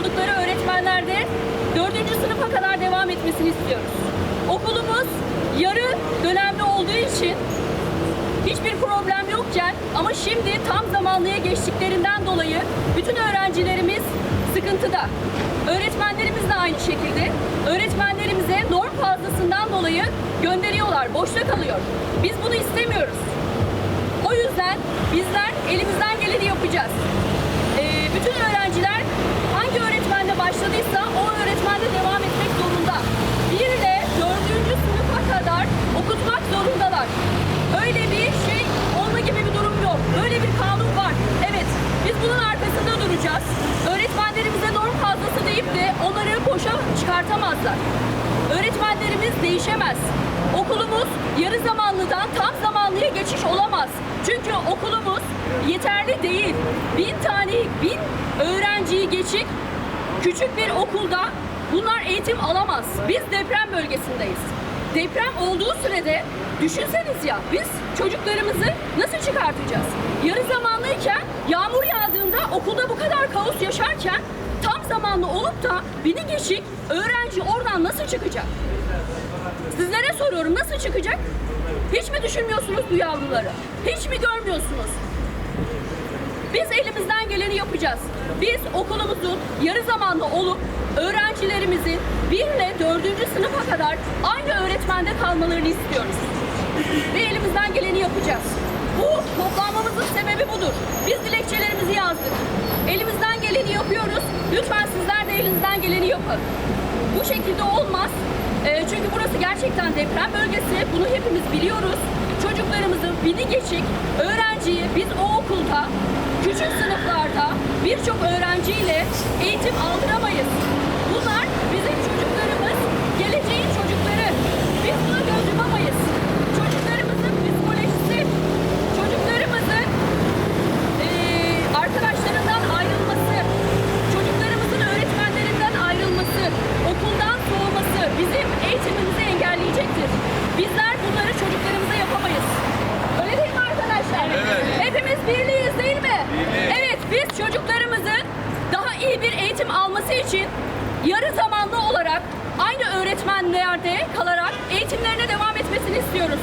oldukları öğretmenlerde 4. sınıfa kadar devam etmesini istiyoruz. Okulumuz yarı dönemli olduğu için hiçbir problem yokken ama şimdi tam zamanlıya geçtiklerinden dolayı bütün öğrencilerimiz sıkıntıda. Öğretmenlerimiz de aynı şekilde. Öğretmenlerimize norm fazlasından dolayı gönderiyorlar, boşta kalıyor. Biz bunu istemiyoruz. O yüzden bizler elimizden geleni yapacağız. Ee, bütün öğrencilerimiz başladıysa o öğretmenle devam etmek zorunda. Bir de dördüncü sınıfa kadar okutmak zorundalar. Öyle bir şey olma gibi bir durum yok. Böyle bir kanun var. Evet, biz bunun arkasında duracağız. Öğretmenlerimize norm fazlası deyip de onları boşa çıkartamazlar. Öğretmenlerimiz değişemez. Okulumuz yarı zamanlıdan tam zamanlıya geçiş olamaz. Çünkü okulumuz yeterli değil. Bin tane, bin öğrenciyi geçik küçük bir okulda bunlar eğitim alamaz. Biz deprem bölgesindeyiz. Deprem olduğu sürede düşünseniz ya biz çocuklarımızı nasıl çıkartacağız? Yarı zamanlıyken yağmur yağdığında okulda bu kadar kaos yaşarken tam zamanlı olup da bini geçik öğrenci oradan nasıl çıkacak? Sizlere soruyorum nasıl çıkacak? Hiç mi düşünmüyorsunuz bu yavruları? Hiç mi görmüyorsunuz? Biz elimizden geleni yapacağız. Biz okulumuzun yarı zamanlı olup öğrencilerimizin 1 ile 4. sınıfa kadar aynı öğretmende kalmalarını istiyoruz. Ve elimizden geleni yapacağız. Bu toplanmamızın sebebi budur. Biz dilekçelerimizi yazdık. Elimizden geleni yapıyoruz. Lütfen sizler de elinizden geleni yapın. Bu şekilde olmaz. Ee, çünkü burası gerçekten deprem bölgesi. Bunu hepimiz biliyoruz. Çocuklarımızın bini geçik okulda küçük sınıflarda birçok öğrenciyle eğitim aldıramayız. Bunlar bizim çocuklarımız, geleceğin çocukları. Biz buna göz yumamayız. Çocuklarımızın psikolojisi, çocuklarımızın eee, arkadaşlarından ayrılması, çocuklarımızın öğretmenlerinden ayrılması, okuldan soğuması bizim eğitimimizi engelleyecektir. Bizler bunları çocuklarımıza yapamayız. Öyle değil mi arkadaşlar? Hepimiz birliyiz değil mi? Evet, biz çocuklarımızın daha iyi bir eğitim alması için yarı zamanlı olarak aynı öğretmenlerde kalarak eğitimlerine devam etmesini istiyoruz.